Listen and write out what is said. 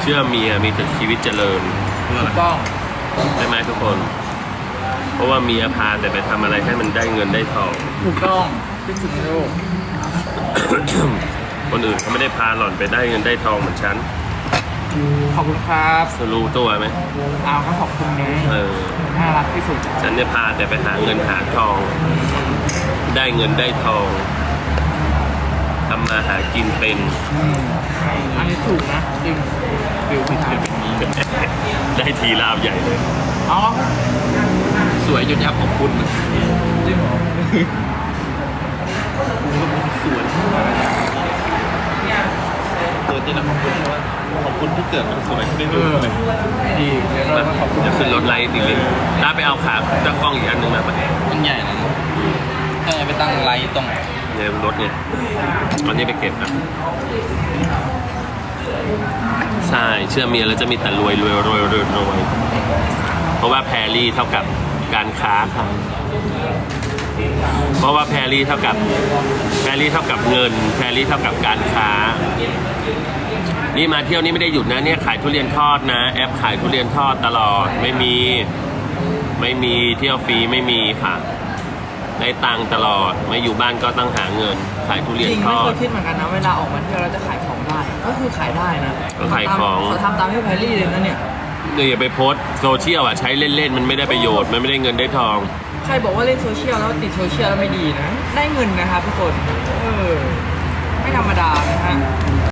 เชื่อเมียมีแต่ชีวิตเจริญถูกต้องใช่ไหมทุกคน เพราะว่าเมียพาแต่ไปทำอะไรให้มันได้เงินได้ทอง ถูกต้องคิดถึงลูกคนอื่นเขาไม่ได้พาหล่อนไปได้เงินได้ทองเหมือนฉันขอบคุณครับรู้ตัวไหมเอาก็ขอบคุณไงเออ น่ารักที่สุดฉันเนี่ยพาแต่ไปหาเงินหาทอง ได้เงินได้ทองทำมาหากินเป็น อืมอันนี้ถูกนะจริง ฟิลผิดเป็นได้ทีลาบใหญ่เลยอ๋อสวยจนอยากขอบคุณจริงเหรอคุณก็มสวยตัวจริงนะขอบคุณว่าขอบคุณที่เกิดมาสวยไม่รู้เลยดีเดี๋ยวเรามาขอบคุณจะขึ้นรถไลท์อีกเลยลาไปเอาขาตั้งกล้องอีกอันหนึ่งมาปะมันใหญ่นะถ้าจะไปตั้งไลท์ตรงในเนี่ยรถเนี่ยวันนี้ไปเก็บนะ เชื่อเมียแล้วจะมีแต่รวยรวยรวยรวยรวยเพราะว่าแพรรี่เท่ากับการค้าครับเพราะว่าแพรรี่เท่ากับแพรรี่เท่ากับเงิน แพรรี่เท่ากับการค้า นี่มาเที่ยวนี่ไม่ได้หยุดนะเนี่ยขายทุเรียนทอดนะ แอปขายทุเรียนทอดตลอดไม่มีไม่มีเที่ยวฟรีไม่มีค่ะได้ตังค์ตลอดไม่อยู่บ้านก็ต้องหาเงิน ขายทุเรียนทอดจริงไม่เคยคิดเหมือนกันนะเวลาออกมาเที่ยวเราจะขายของ ก็คือขายได้นะก็ขายของ เขาทำตามที่แพรรี่เลยนะเนี่ยเนี่ยอย่าไปโพสต์โซเชียลอะใช้เล่นๆ มันไม่ได้ประโยชน์ มันไม่ได้เงินได้ทอง ใครบอกว่าเล่นโซเชียลแล้วติดโซเชียลแล้วไม่ดีนะ ได้เงินนะครับทุกคน เออ